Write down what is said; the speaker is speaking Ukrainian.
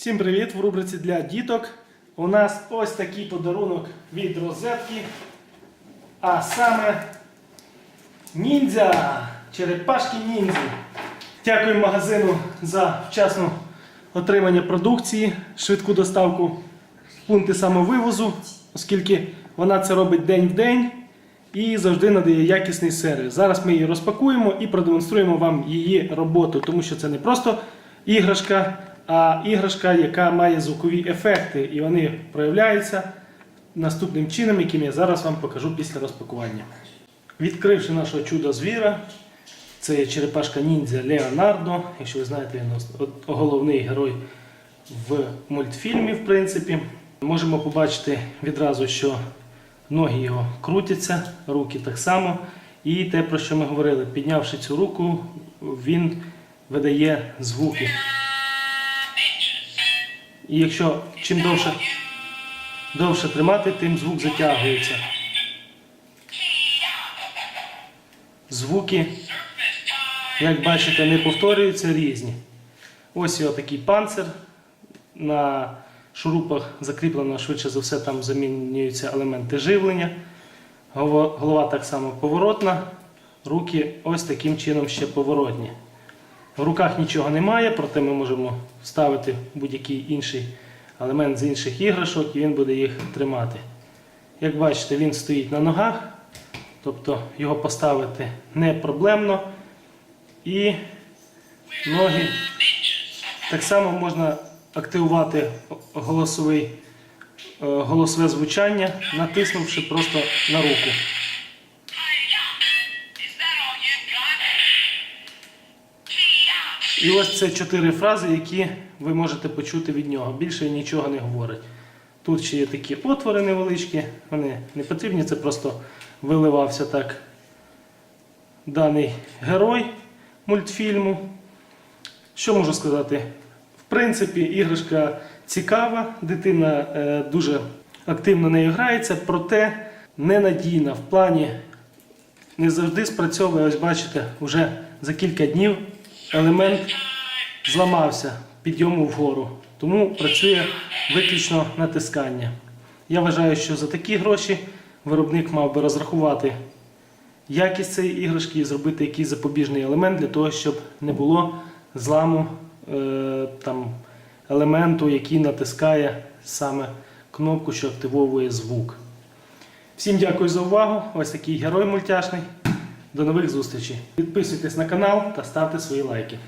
Всім привіт! В рубриці для діток. У нас ось такий подарунок від розетки. А саме ніндзя. Черепашки ніндзі. Дякую магазину за вчасне отримання продукції, швидку доставку пункти самовивозу, оскільки вона це робить день в день і завжди надає якісний сервіс. Зараз ми її розпакуємо і продемонструємо вам її роботу, тому що це не просто іграшка, а іграшка, яка має звукові ефекти, і вони проявляються наступним чином, яким я зараз вам покажу після розпакування. Відкривши нашого чудо звіра, це черепашка ніндзя Леонардо. Якщо ви знаєте, він головний герой в мультфільмі, в принципі. Можемо побачити відразу, що ноги його крутяться, руки так само. І те, про що ми говорили, піднявши цю руку, він видає звуки. І якщо чим довше, довше тримати, тим звук затягується. Звуки, як бачите, не повторюються різні. Ось його такий панцир. На шурупах закріплено швидше за все, там замінюються елементи живлення. Голова так само поворотна, руки ось таким чином ще поворотні. В руках нічого немає, проте ми можемо вставити будь-який інший елемент з інших іграшок і він буде їх тримати. Як бачите, він стоїть на ногах, тобто його поставити не проблемно. І ноги так само можна активувати голосовий, е, голосове звучання, натиснувши просто на руку. І ось це чотири фрази, які ви можете почути від нього. Більше він нічого не говорить. Тут ще є такі отвори невеличкі, вони не потрібні, це просто виливався так даний герой мультфільму. Що можу сказати? В принципі, іграшка цікава, дитина е, дуже активно нею грається, проте ненадійна в плані не завжди спрацьовує. Ось бачите, вже за кілька днів елемент зламався підйому вгору. Тому працює виключно натискання. Я вважаю, що за такі гроші виробник мав би розрахувати якість цієї іграшки і зробити якийсь запобіжний елемент для того, щоб не було зламу е, там, елементу, який натискає саме кнопку, що активовує звук. Всім дякую за увагу. Ось такий герой мультяшний. До нових зустрічей. Підписуйтесь на канал та ставте свої лайки.